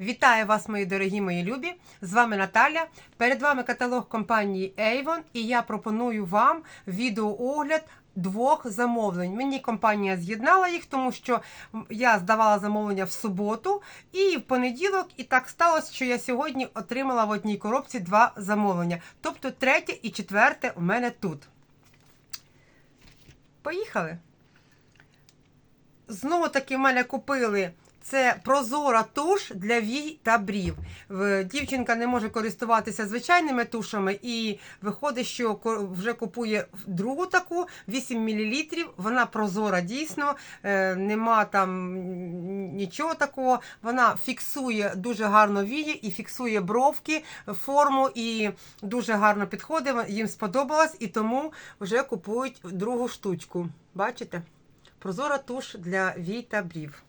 Вітаю вас, мої дорогі мої любі! З вами Наталя. Перед вами каталог компанії Avon і я пропоную вам відеоогляд двох замовлень. Мені компанія з'єднала їх, тому що я здавала замовлення в суботу і в понеділок, і так сталося, що я сьогодні отримала в одній коробці два замовлення. Тобто третє і четверте в мене тут. Поїхали! Знову таки в мене купили це прозора туш для вій та брів. Дівчинка не може користуватися звичайними тушами, і виходить, що вже купує другу таку 8 мл. Вона прозора дійсно, е, нема там нічого такого. Вона фіксує дуже гарно вії і фіксує бровки, форму, і дуже гарно підходить. Їм сподобалось, і тому вже купують другу штучку. Бачите? Прозора туш для вій та брів.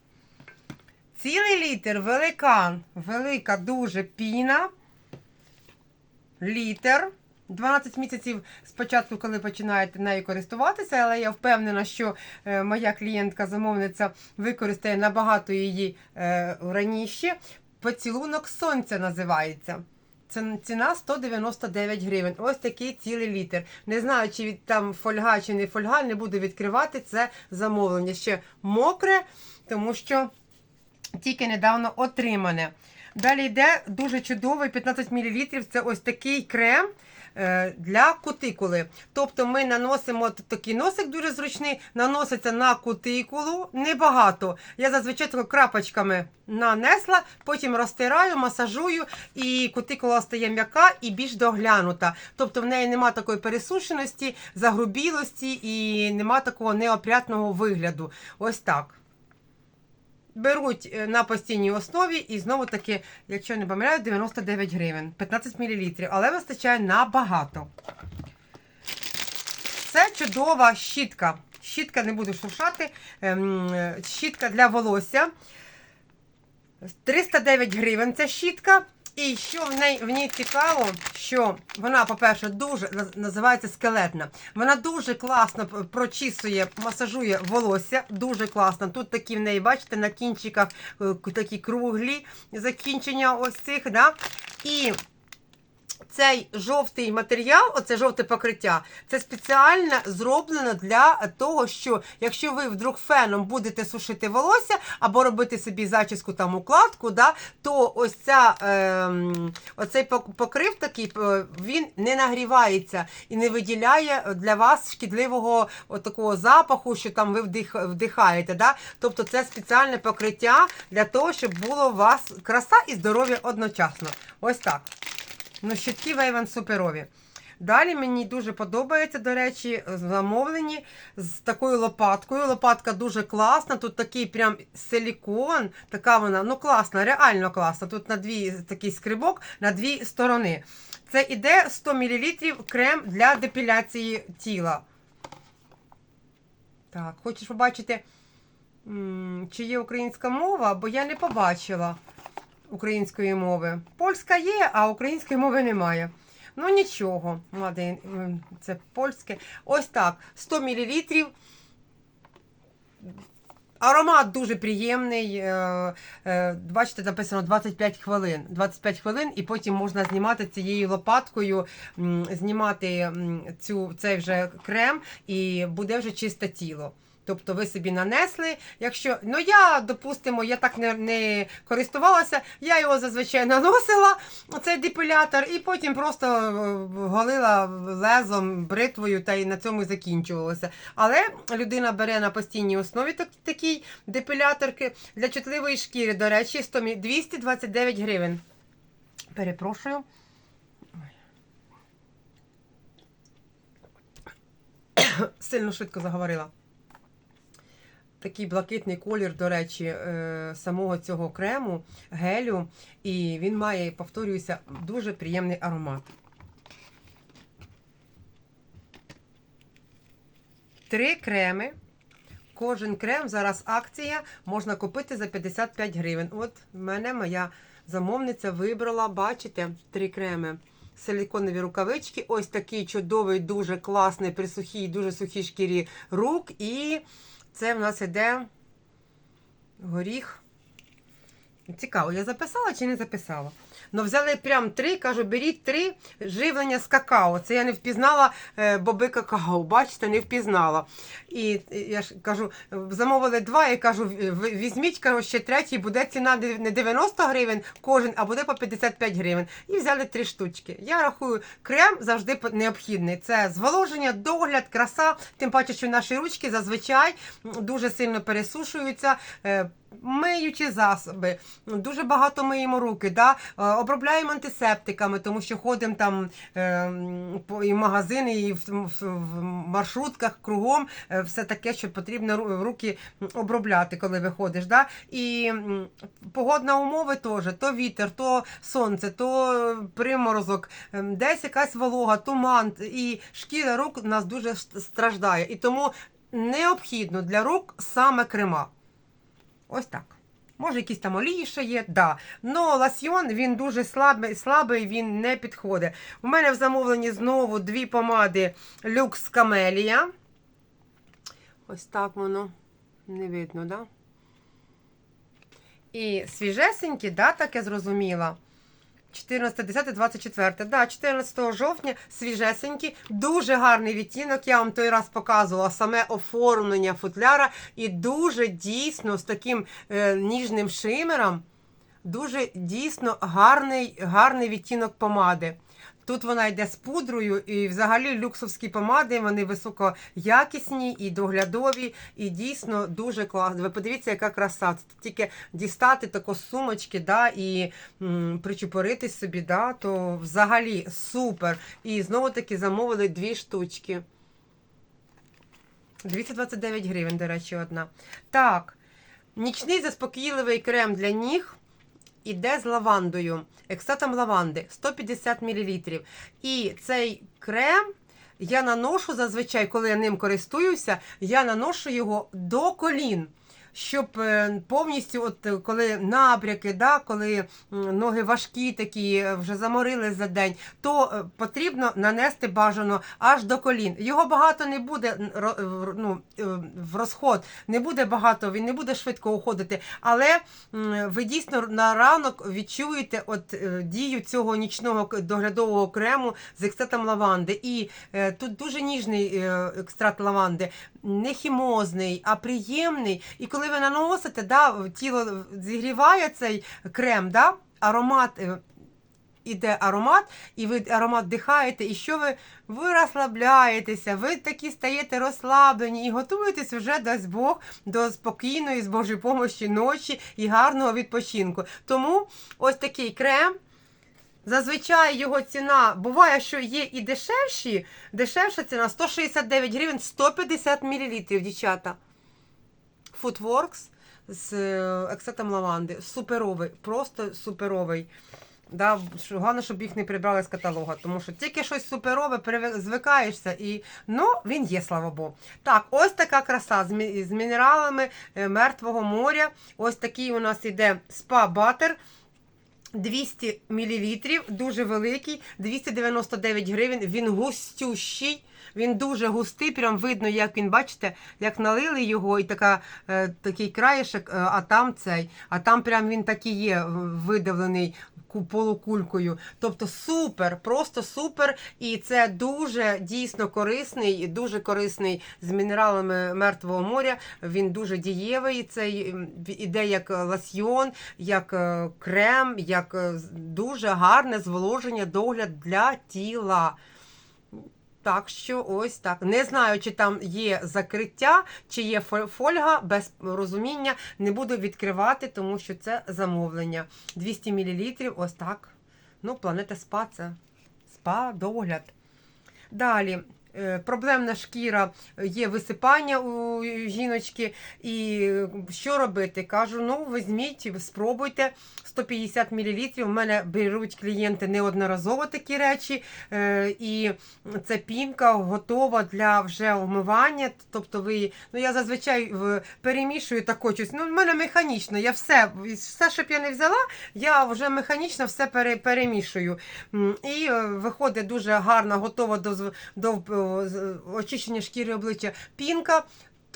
Цілий літр великан, велика дуже піна. Літр. 12 місяців спочатку, коли починаєте нею користуватися, але я впевнена, що е, моя клієнтка-замовниця використає набагато її е, раніше. Поцілунок сонця називається. Це ціна 199 гривень. Ось такий цілий літр. Не знаю, чи від там фольга чи не фольга, не буду відкривати це замовлення. Ще мокре, тому що тільки недавно отримане. Далі йде дуже чудовий 15 мл. Це ось такий крем. е, Для кутикули. Тобто ми наносимо такий носик дуже зручний, наноситься на кутикулу небагато. Я зазвичай крапочками нанесла, потім розтираю, масажую, і кутикула стає м'яка і більш доглянута. Тобто в неї нема такої пересушеності, загрубілості і нема такого неопрятного вигляду. Ось так беруть е, на постійній основі і знову таки, якщо не помиляю, 99 гривень, 15 мл, але вистачає набагато. Це чудова щітка. Щітка не буду шуршати. ем, е, Щітка для волосся. 309 гривень ця щітка. І що в неї в ній цікаво, що вона, по-перше, дуже називається скелетна. Вона дуже класно прочісує, масажує волосся. Дуже класно. Тут такі в неї, бачите, на кінчиках е, такі круглі закінчення ось цих. Да? І цей жовтий матеріал, оце жовте покриття, це спеціально зроблено для того, що якщо ви вдруг феном будете сушити волосся або робити собі зачіску там укладку, да, то ось ця, ем, оцей покрив такий, е, він не нагрівається і не виділяє для вас шкідливого такого запаху, що там ви вдих, вдихаєте. Да? Тобто це спеціальне покриття для того, щоб було у вас краса і здоров'я одночасно. Ось так. Ну, щитки Вейван суперові. Далі мені дуже подобається, до речі, замовлені з такою лопаткою. Лопатка дуже класна. Тут такий прям силікон. Така вона, ну класна, реально класна. Тут на дві такий скрибок на дві сторони. Це іде 100 мл крем для депіляції тіла. Так, хочеш побачити, чи є українська мова, бо я не побачила української мови. Польська є, а української мови немає. Ну нічого, це польське. Ось так, 100 мл. Аромат дуже приємний. е, е, Бачите, написано 25 хвилин. 25 хвилин, і потім можна знімати цією лопаткою, знімати цю, цей вже крем, і буде вже чисте тіло. Тобто ви собі нанесли. Якщо ну я, допустимо, я так не, не користувалася, я його зазвичай наносила, цей депілятор, і потім просто е, голила лезом, бритвою та й на цьому закінчувалося. Але людина бере на постійній основі так, такий депіляторки для чутливої шкіри, до речі, 100 229 гривень. Перепрошую. Сильно швидко заговорила. Такий блакитний колір, до речі, е, самого цього крему, гелю, і він має, повторююся, дуже приємний аромат. Три креми. Кожен крем зараз акція можна купити за 55 гривень. От в мене моя замовниця вибрала, бачите, три креми. Силіконові рукавички. Ось такий чудовий, дуже класний при сухій, дуже сухій шкірі рук. І це в нас іде горіх Цікаво, я записала чи не записала? Ну, взяли прям три, кажу, беріть три живлення з какао. Це я не впізнала е, боби какао. Бачите, не впізнала. І е, я ж кажу, е, замовили два, і кажу, візьміть кажу, ще третій, буде ціна не 90 гривень кожен, а буде по 55 гривень. І взяли три штучки. Я рахую, крем завжди необхідний. Це зволоження, догляд, краса. Тим паче, що наші ручки зазвичай дуже сильно пересушуються. Миючі засоби, дуже багато миємо руки, да? е, обробляємо антисептиками, тому що ходимо там е, і в магазини, і в маршрутках кругом е, все таке, що потрібно руки обробляти, коли виходиш. Да? І погодна умови теж, то вітер, то сонце, то приморозок, ем, десь якась волога, туман, і шкіра рук нас дуже страждає. І тому необхідно для рук саме крема. Ось так. Може, якісь там олії є, да. Но лосьйон він дуже слабий, слабий, він не підходить. У мене в замовленні знову дві помади люкс камелія. Ось так воно не видно, да? І свіжесенькі, да, так я зрозуміла. 14, 10, 24. Да, 14 жовтня свіжесенькі, дуже гарний відтінок. Я вам той раз показувала саме оформлення футляра. І дуже дійсно з таким е, ніжним шимером, дуже дійсно гарний, гарний відтінок помади. Тут вона йде з пудрою, і взагалі люксовські помади, вони високоякісні і доглядові, і дійсно дуже класно. Ви подивіться, яка краса. Це Тільки дістати тако сумочки, да, і м, причепоритись собі, да, то взагалі супер. І знову таки замовили дві штучки. 229 гривень, до речі, одна. Так, нічний заспокійливий крем для ніг іде з лавандою, екстатом лаванди 150 мл. І цей крем я наношу зазвичай, коли я ним користуюся, я наношу його до колін. Щоб е, повністю, от е, коли набряки, да, коли ноги важкі, такі е, вже заморились за день, то потрібно нанести бажано аж до колін. Його багато не буде ну, в розход, не буде багато, він не буде швидко уходити. Але ви дійсно на ранок відчуєте от дію цього нічного доглядового крему з екстратом лаванди. І тут дуже ніжний екстракт лаванди, не хімозний, а приємний. І коли ви наносите, да, тіло зігріває цей крем, да, аромат. е, Іде аромат, і ви аромат вдихаєте, і що ви, ви розслабляєтеся, ви такі стаєте розслаблені і готуєтесь вже, дасть Бог, до спокійної, з Божої помощі ночі і гарного відпочинку. Тому ось такий крем. Зазвичай його ціна буває, що є і дешевші. Дешевша ціна 169 гривень 150 мл, дівчата. Footworks з е, ексетом лаванди. Суперовий, просто суперовий. Да, головне, щоб їх не прибрали з каталога, тому що тільки щось суперове, звикаєшся, і ну, він є, слава Богу. Так, ось така краса з, з мінералами е, мертвого моря. Ось такий у нас іде спа-батер. 200 мл, дуже великий, 299 гривень. Він густющий, він дуже густий, прям видно, як він, бачите, як налили його, і така, е, такий краєшок, е, а там цей, а там прям він такий є, видавлений полукулькою. Тобто супер, просто супер. І це дуже дійсно корисний, дуже корисний з мінералами мертвого моря. Він дуже дієвий. Цей іде як ласьйон, як е, крем, як е, дуже гарне зволоження, догляд для тіла. Так що ось так. Не знаю, чи там є закриття, чи є фо- фольга, без розуміння. Не буду відкривати, тому що це замовлення. 200 мл, ось так. Ну, планета спа це спа, догляд. Далі. Е, Проблемна шкіра, є висипання у жіночки. І е, що робити? Кажу, ну візьміть, спробуйте 150 мл. У мене беруть клієнти неодноразово такі речі. Е, І це пінка готова для вже вмивання. Тобто ви, ну я зазвичай перемішую тако щось. Ну, в мене механічно. Я все, все, що б я не взяла, я вже механічно все пере, перемішую. І е, виходить дуже гарна, готова до, до е, очищення шкіри обличчя пінка.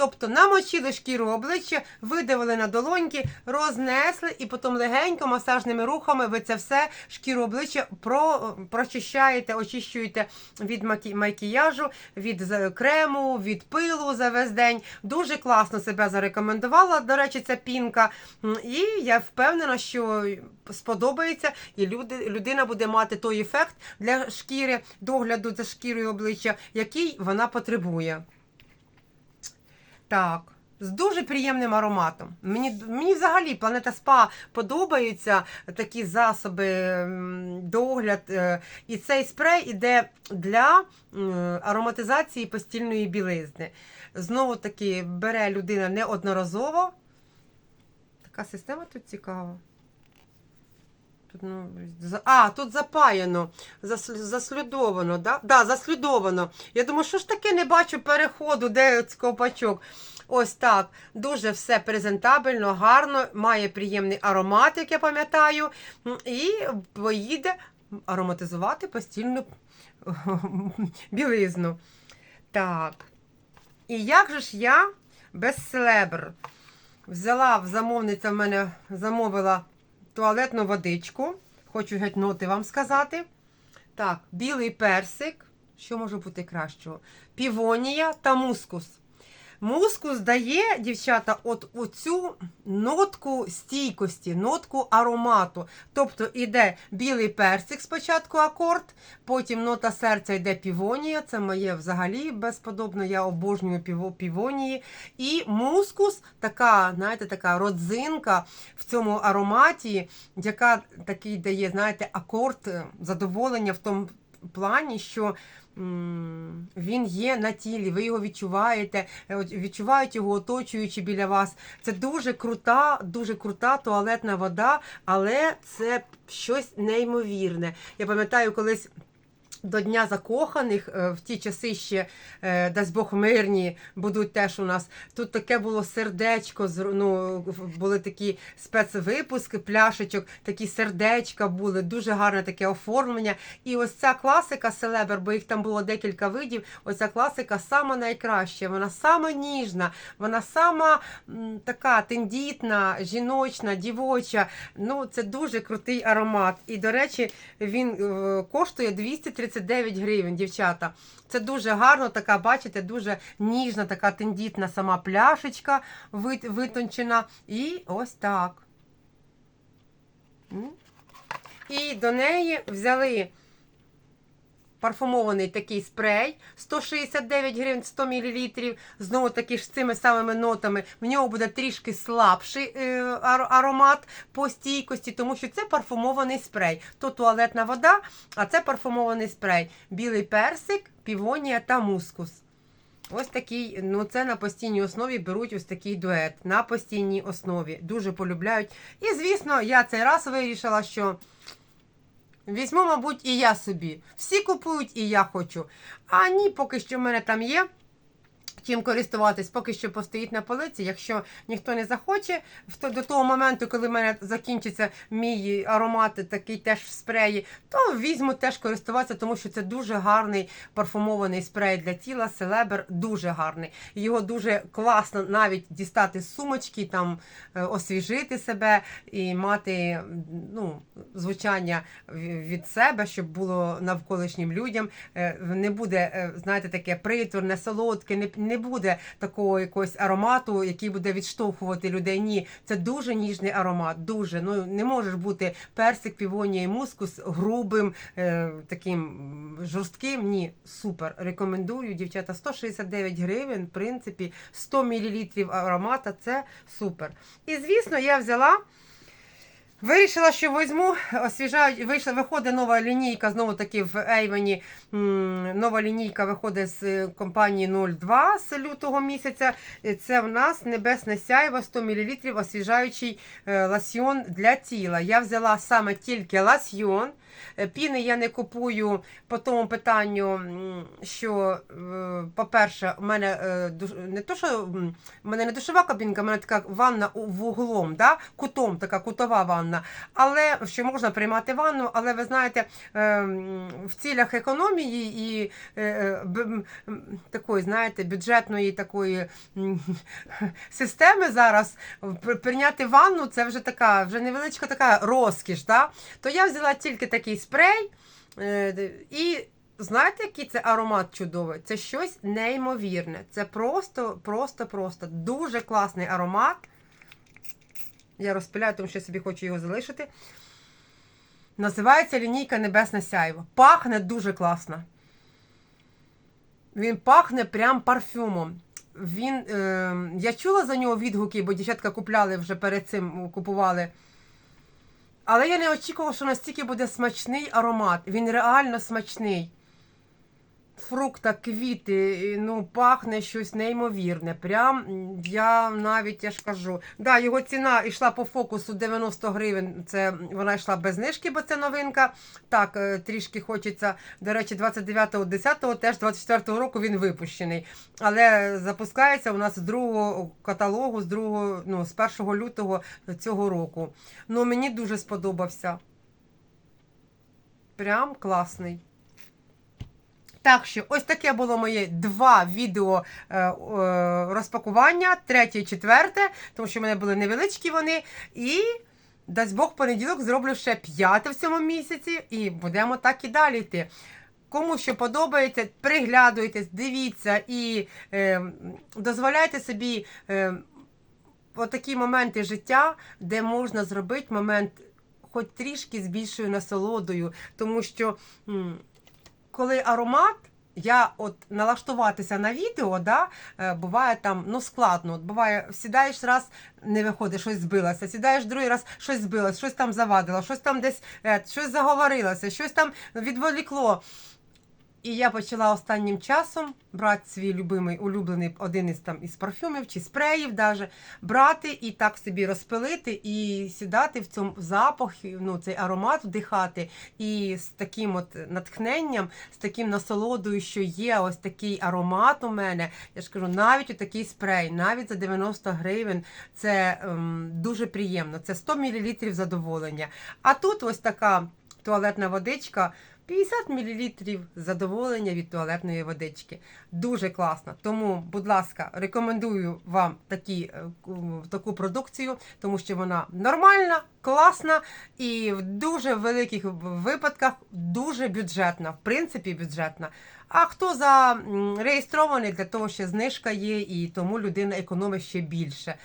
Тобто намочили шкіру обличчя, видавили на долоньки, рознесли і потім легенько масажними рухами ви це все шкіру обличчя про, прочищаєте, очищуєте від макіяжу, від крему, від пилу за весь день. Дуже класно себе зарекомендувала. До речі, ця пінка. І я впевнена, що сподобається, і люди, людина буде мати той ефект для шкіри, догляду за шкірою обличчя, який вона потребує. Так. З дуже приємним ароматом. Мені, мені взагалі планета СПА подобаються такі засоби, догляд. е, І цей спрей іде для ароматизації постільної білизни. Знову таки бере людина неодноразово. Така система тут цікава. Тут, ну, а, тут запаяно, засл- заслідовано, да? Да, заслідовано. Я думаю, що ж таке не бачу переходу, де ковпачок. Ось так. Дуже все презентабельно, гарно, має приємний аромат, як я пам'ятаю, і поїде ароматизувати постільну білизну. Так. І як же ж я без селебр? Взяла замовниця в мене замовила туалетну водичку. Хочу геть ноти вам сказати. Так, білий персик. Що може бути кращого? Півонія та мускус. Мускус дає, дівчата, от оцю нотку стійкості, нотку аромату. Тобто іде білий персик спочатку акорд, потім нота серця йде півонія. Це моє взагалі безподобно. Я обожнюю півонії. І мускус, така, знаєте, така родзинка в цьому ароматі, яка такий дає, знаєте, акорд е, задоволення в тому плані, що. Він є на тілі, ви його відчуваєте, е, відчувають його оточуючи біля вас. Це дуже крута, дуже крута туалетна вода, але це щось неймовірне. Я пам'ятаю, колись. До Дня закоханих е, в ті часи ще, е, дасть Бог, мирні будуть теж у нас. Тут таке було сердечко, ну, були такі спецвипуски, пляшечок, такі сердечка були, дуже гарне таке оформлення. І ось ця класика селебер, бо їх там було декілька видів. Оця класика сама найкраща, вона сама ніжна, вона сама така тендітна, жіночна, дівоча. Ну, Це дуже крутий аромат. І, до речі, він е, коштує 230. 39 гривень, дівчата. Це дуже гарно, така, бачите, дуже ніжна, така тендітна сама пляшечка витончена. І ось так. І до неї взяли парфумований такий спрей 169 гривень 100 мл. Знову таки ж з цими самими нотами. В нього буде трішки слабший е, ар- аромат по стійкості, тому що це парфумований спрей. То туалетна вода, а це парфумований спрей. Білий персик, півонія та мускус. Ось такий, ну це на постійній основі беруть ось такий дует. На постійній основі. Дуже полюбляють. І, звісно, я цей раз вирішила, що візьму, мабуть, і я собі. Всі купують, і я хочу. А ні, поки що в мене там є. Чим користуватись, поки що постоїть на полиці. Якщо ніхто не захоче, то- до того моменту, коли в мене закінчиться мій аромат, такий теж в спреї, то візьму теж користуватися, тому що це дуже гарний парфумований спрей для тіла. Селебр дуже гарний. Його дуже класно навіть дістати з сумочки, там е, освіжити себе і мати ну, звучання від себе, щоб було навколишнім людям. Е, Не буде, е, знаєте, таке приторне, солодке, не, не буде такого якогось аромату, який буде відштовхувати людей. Ні, це дуже ніжний аромат. Дуже. Ну не можеш бути персик, півонія і мускус грубим, е, таким жорстким. Ні, супер. Рекомендую, дівчата, 169 гривень, в принципі, 100 мл аромата це супер. І звісно, я взяла. Вирішила, що візьму, освіжають, вийшла, виходить нова лінійка, знову таки в Ейвені. Нова лінійка виходить з е, компанії 02 з лютого місяця. Це в нас небесне сяйво 100 мл освіжаючий е, ласьйон для тіла. Я взяла саме тільки ласьйон. Е, Піни я не купую по тому питанню, що, е, по-перше, у мене е, не то, що у мене не душова кабінка, у мене така ванна вуглом, да? кутом, така кутова ванна. Але що можна приймати ванну, але ви знаєте, в цілях економії і такої, знаєте, бюджетної такої системи зараз прийняти ванну це вже така, вже невеличка така розкіш. Да? То я взяла тільки такий спрей. е, І знаєте, який це аромат чудовий? Це щось неймовірне. Це просто, просто, просто дуже класний аромат. Я розпиляю, тому що я собі хочу його залишити. Називається лінійка Небесне Сяйво. Пахне дуже класно. Він пахне прям парфюмом. Він, е, я чула за нього відгуки, бо дівчатка купляли вже перед цим купували. Але я не очікувала, що настільки буде смачний аромат. Він реально смачний. Фрукта, квіти, ну, пахне щось неймовірне. Прям я навіть я ж кажу. Да, його ціна йшла по фокусу 90 гривень. Це вона йшла без знижки, бо це новинка. Так, е, трішки хочеться. До речі, 29-го, 10-го, теж 24-го року він випущений. Але запускається у нас з другого каталогу, з другого, ну, з 1 лютого цього року. Ну, мені дуже сподобався. Прям класний. Так що, ось таке було моє два відео е, е, розпакування, третє і четверте, тому що в мене були невеличкі вони. І дасть Бог понеділок зроблю ще п'яте в цьому місяці, і будемо так і далі йти. Кому що подобається, приглядуйтесь, дивіться і е, дозволяйте собі е, отакі моменти життя, де можна зробити момент хоч трішки з більшою насолодою, тому що. м, коли аромат, я от налаштуватися на відео, да, е, буває там ну складно. От буває, сідаєш раз, не виходить, щось збилося, сідаєш другий раз, щось збилося, щось там завадило, щось там десь е, щось заговорилося, щось там відволікло. І я почала останнім часом брати свій любимий, улюблений один із там із парфюмів чи спреїв, даже, брати і так собі розпилити, і сідати в цьому запах, ну, цей аромат вдихати. І з таким от натхненням, з таким насолодою, що є ось такий аромат у мене. Я ж кажу, навіть такий спрей, навіть за 90 гривень, це ем, дуже приємно. Це 100 мл задоволення. А тут ось така туалетна водичка. 50 мл задоволення від туалетної водички. Дуже класно. Тому, будь ласка, рекомендую вам такі, е, таку продукцію, тому що вона нормальна, класна і в дуже великих випадках дуже бюджетна. В принципі, бюджетна. А хто за м, реєстрований для того, що знижка є, і тому людина економить ще більше.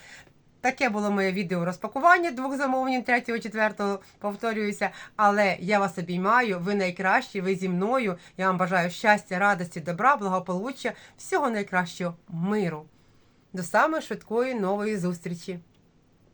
Таке було моє відео розпакування двох замовлень, третього, четвертого, повторююся. Але я вас обіймаю, ви найкращі, ви зі мною. Я вам бажаю щастя, радості, добра, благополуччя, всього найкращого миру. До самої швидкої нової зустрічі!